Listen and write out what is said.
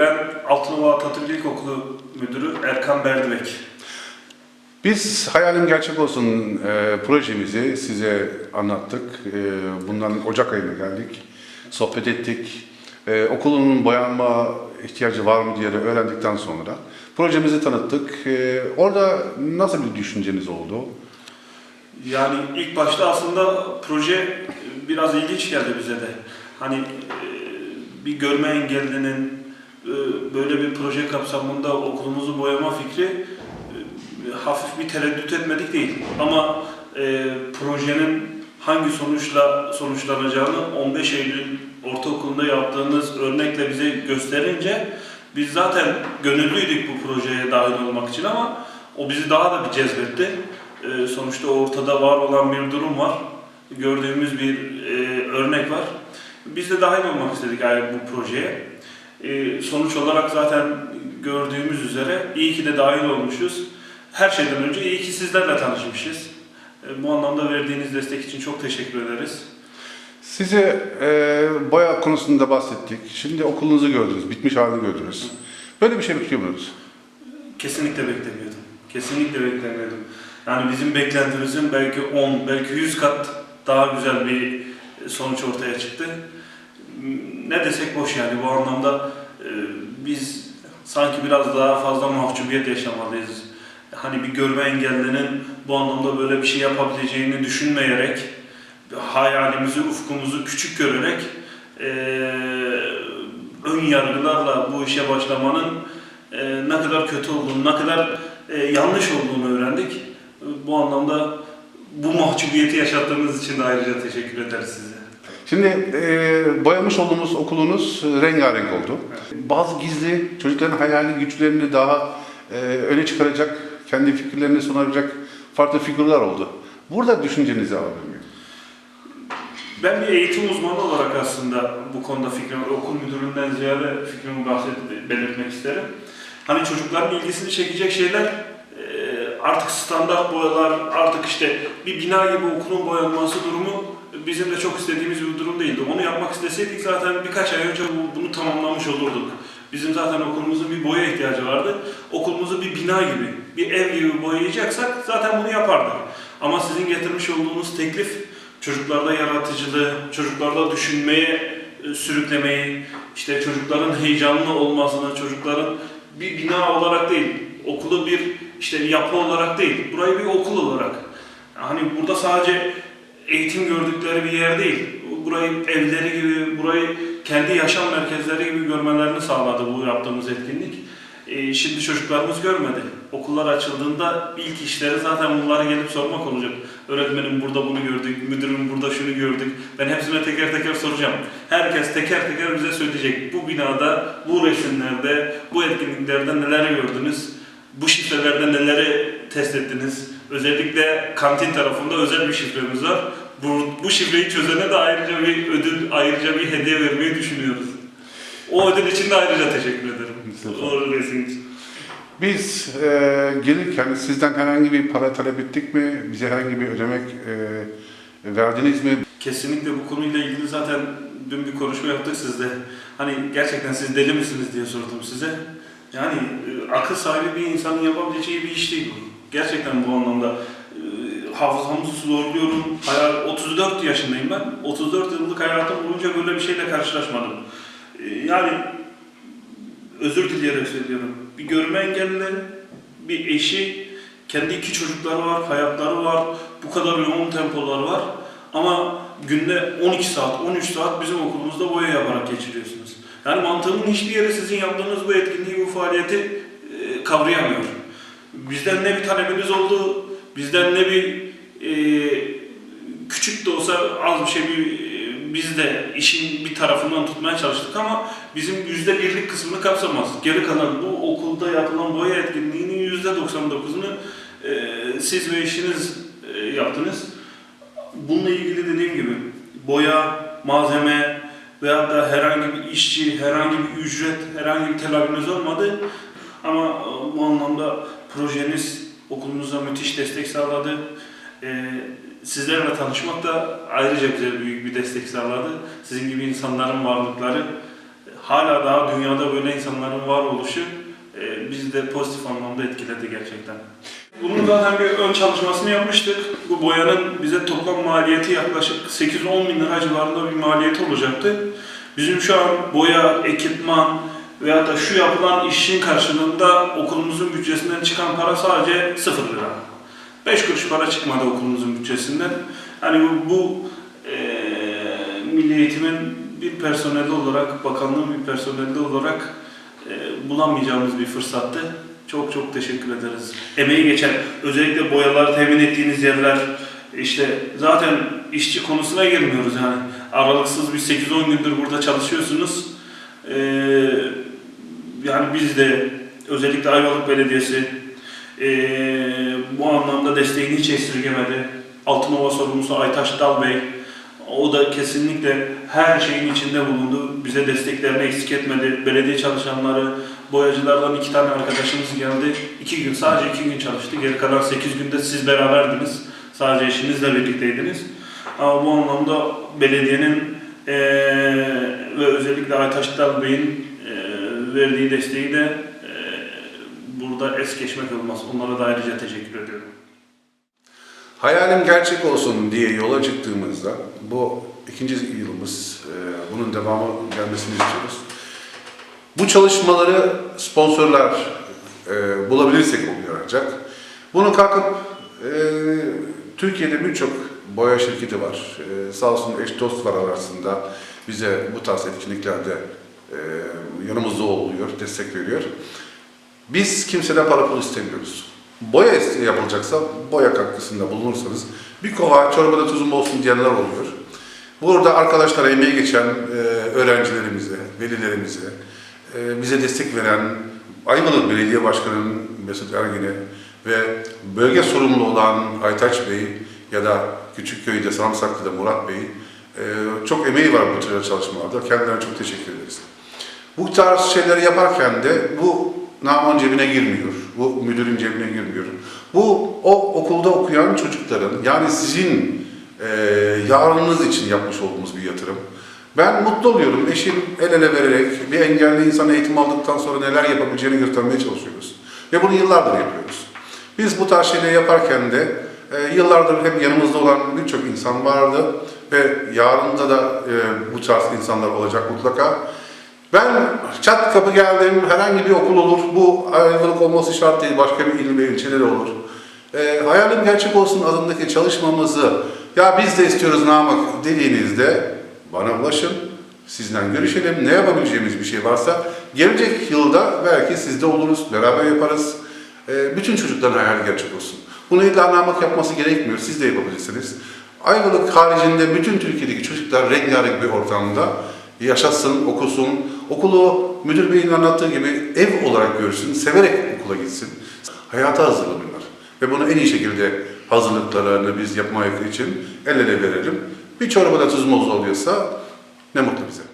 Ben Altınova Atatürk İlkokulu Müdürü Erkan Berdibek. Biz hayalim gerçek olsun e, projemizi size anlattık. E, bundan Ocak ayına geldik. Sohbet ettik. E, okulun boyanma ihtiyacı var mı diye de öğrendikten sonra projemizi tanıttık. E, orada nasıl bir düşünceniz oldu? Yani ilk başta aslında proje biraz ilginç geldi bize de. Hani e, bir görme engellinin böyle bir proje kapsamında okulumuzu boyama fikri e, hafif bir tereddüt etmedik değil. Ama e, projenin hangi sonuçla sonuçlanacağını 15 Eylül Ortaokulu'nda yaptığınız örnekle bize gösterince biz zaten gönüllüydük bu projeye dahil olmak için ama o bizi daha da bir cezbetti. Ee, sonuçta ortada var olan bir durum var. Gördüğümüz bir e, örnek var. Biz de dahil olmak istedik yani bu projeye. Ee, sonuç olarak zaten gördüğümüz üzere iyi ki de dahil olmuşuz. Her şeyden önce iyi ki sizlerle tanışmışız. Ee, bu anlamda verdiğiniz destek için çok teşekkür ederiz. Size e, boya konusunda bahsettik. Şimdi okulunuzu gördünüz, bitmiş halini gördünüz. Böyle bir şey bekliyor musunuz? Kesinlikle beklemiyordum. Kesinlikle beklemiyordum. Yani bizim beklentimizin belki 10, belki 100 kat daha güzel bir sonuç ortaya çıktı. Ne desek boş yani bu anlamda e, biz sanki biraz daha fazla mahcubiyet yaşamalıyız. Hani bir görme engellinin bu anlamda böyle bir şey yapabileceğini düşünmeyerek, hayalimizi, ufkumuzu küçük görerek e, ön yargılarla bu işe başlamanın e, ne kadar kötü olduğunu, ne kadar e, yanlış olduğunu öğrendik. Bu anlamda bu mahcubiyeti yaşattığınız için de ayrıca teşekkür ederiz size. Şimdi e, boyamış olduğumuz okulunuz rengarenk oldu. Bazı gizli çocukların hayali güçlerini daha e, öne çıkaracak, kendi fikirlerini sunacak farklı figürler oldu. Burada düşüncenizi alabilir miyim? Ben bir eğitim uzmanı olarak aslında bu konuda fikrimi, okul müdüründen ziyade fikrimi bahset, belirtmek isterim. Hani çocukların ilgisini çekecek şeyler e, artık standart boyalar, artık işte bir bina gibi okulun boyanması durumu bizim de çok istediğimiz bir durum değildi. Onu yapmak isteseydik zaten birkaç ay önce bu- bunu tamamlamış olurduk. Bizim zaten okulumuzun bir boya ihtiyacı vardı. Okulumuzu bir bina gibi, bir ev gibi boyayacaksak zaten bunu yapardık. Ama sizin getirmiş olduğunuz teklif çocuklarda yaratıcılığı, çocuklarda düşünmeye sürüklemeyi, işte çocukların heyecanlı olmasını, çocukların bir bina olarak değil, okulu bir işte yapı olarak değil, burayı bir okul olarak. Hani burada sadece eğitim gördükleri bir yer değil, burayı evleri gibi, burayı kendi yaşam merkezleri gibi görmelerini sağladı bu yaptığımız etkinlik. Ee, şimdi çocuklarımız görmedi. Okullar açıldığında ilk işleri zaten bunları gelip sormak olacak. Öğretmenim burada bunu gördük, müdürüm burada şunu gördük. Ben hepsine teker teker soracağım. Herkes teker teker bize söyleyecek. Bu binada, bu resimlerde, bu etkinliklerde neler gördünüz? Bu şifrelerde neleri test ettiniz? Özellikle kantin tarafında özel bir şifremiz var. Bu, bu şifreyi çözene de ayrıca bir ödül, ayrıca bir hediye vermeyi düşünüyoruz. O ödül için de ayrıca teşekkür ederim. O resim için. Biz e, gelirken sizden herhangi bir para talep ettik mi? Bize herhangi bir ödemek e, verdiniz mi? Kesinlikle bu konuyla ilgili zaten dün bir konuşma yaptık sizle. Hani gerçekten siz deli misiniz diye sordum size. Yani e, akıl sahibi bir insanın yapabileceği bir iş değil bu. Gerçekten bu anlamda hafızamızı zorluyorum. Hayal, 34 yaşındayım ben. 34 yıllık hayatım boyunca böyle bir şeyle karşılaşmadım. E, yani özür dileyerek söylüyorum. Bir görme engelli, bir eşi, kendi iki çocukları var, hayatları var, bu kadar yoğun tempolar var. Ama günde 12 saat, 13 saat bizim okulumuzda boya yaparak geçiriyorsunuz. Yani mantığımın hiçbir yeri sizin yaptığınız bu etkinliği, bu faaliyeti e, kavrayamıyor. Bizden ne bir talebiniz oldu, bizden ne bir e, küçük de olsa az bir şey bir, e, biz de işin bir tarafından tutmaya çalıştık ama bizim yüzde birlik kısmını kapsamaz. Geri kalan bu okulda yapılan boya etkinliğinin yüzde 99'unu e, siz ve eşiniz e, yaptınız. Bununla ilgili dediğim gibi boya, malzeme veya da herhangi bir işçi, herhangi bir ücret, herhangi bir talebiniz olmadı. Ama e, bu anlamda projeniz okulunuza müthiş destek sağladı. E, sizlerle tanışmak da ayrıca bize büyük bir destek sağladı. Sizin gibi insanların varlıkları hala daha dünyada böyle insanların var oluşu e, bizi de pozitif anlamda etkiledi gerçekten. Bunun zaten bir ön çalışmasını yapmıştık. Bu boyanın bize toplam maliyeti yaklaşık 8-10 bin lira civarında bir maliyeti olacaktı. Bizim şu an boya, ekipman veyahut da şu yapılan işin karşılığında okulumuzun bütçesinden çıkan para sadece 0 lira. 5 kuruş para çıkmadı okulumuzun bütçesinden. Hani bu, bu eee Milli Eğitim'in bir personeli olarak, bakanlığın bir personeli olarak eee, bulamayacağımız bir fırsattı. Çok çok teşekkür ederiz. Emeği geçen, özellikle boyalar temin ettiğiniz yerler, işte zaten işçi konusuna girmiyoruz yani. Aralıksız bir 8-10 gündür burada çalışıyorsunuz. Eee, yani biz de özellikle Ayvalık Belediyesi eee, bu anlamda desteğini hiç esirgemedi. Altınova sorumlusu Aytaş Dal Bey, o da kesinlikle her şeyin içinde bulundu. Bize desteklerini eksik etmedi. Belediye çalışanları, boyacılardan iki tane arkadaşımız geldi. İki gün, sadece iki gün çalıştı. Geri kalan sekiz günde siz beraberdiniz. Sadece eşinizle birlikteydiniz. Ama bu anlamda belediyenin eee, ve özellikle Aytaş Dal Bey'in eee, verdiği desteği de burada es geçmek olmaz. Onlara da ayrıca teşekkür ediyorum. Hayalim gerçek olsun diye yola çıktığımızda bu ikinci yılımız, e, bunun devamı gelmesini istiyoruz. Bu çalışmaları sponsorlar e, bulabilirsek oluyor ancak. Bunu kalkıp e, Türkiye'de birçok boya şirketi var. E, sağ olsun eş dost var arasında bize bu tarz etkinliklerde yanımızda oluyor, destek veriyor. Biz kimseden para pul istemiyoruz. Boya yapılacaksa boya katkısında bulunursanız bir kova çorbada tuzum olsun diyenler oluyor. Burada arkadaşlara emeği geçen e, öğrencilerimize, velilerimize, e, bize destek veren Ayvalık Belediye Başkanı Mesut Ergin'e ve bölge sorumlu olan Aytaç Bey ya da Küçükköy'de Sarımsaklı'da Murat Bey e, çok emeği var bu tür çalışmalarda. Kendilerine çok teşekkür ederiz. Bu tarz şeyleri yaparken de bu Naman cebine girmiyor. Bu müdürün cebine girmiyor. Bu o okulda okuyan çocukların yani sizin e, yarınınız için yapmış olduğumuz bir yatırım. Ben mutlu oluyorum. Eşim el ele vererek bir engelli insan eğitim aldıktan sonra neler yapabileceğini göstermeye çalışıyoruz. Ve bunu yıllardır yapıyoruz. Biz bu tarz şeyleri yaparken de e, yıllardır hep yanımızda olan birçok insan vardı ve yarında da e, bu tarz insanlar olacak mutlaka. Ben çat kapı geldim, herhangi bir okul olur, bu ayrılık olması şart değil, başka bir il ve ilçeleri olur. E, hayalim gerçek olsun adındaki çalışmamızı, ya biz de istiyoruz Namık dediğinizde bana ulaşın, sizden görüşelim, ne yapabileceğimiz bir şey varsa gelecek yılda belki sizde oluruz, beraber yaparız. E, bütün çocukların hayali gerçek olsun. Bunu illa Namık yapması gerekmiyor, siz de yapabilirsiniz. Ayvalık haricinde bütün Türkiye'deki çocuklar rengarenk bir ortamda yaşasın, okusun. Okulu müdür beyin anlattığı gibi ev olarak görsün, severek okula gitsin. Hayata hazırlanırlar. Ve bunu en iyi şekilde hazırlıklarını biz yapmak için el ele verelim. Bir çorbada tuzumuz oluyorsa ne mutlu bize.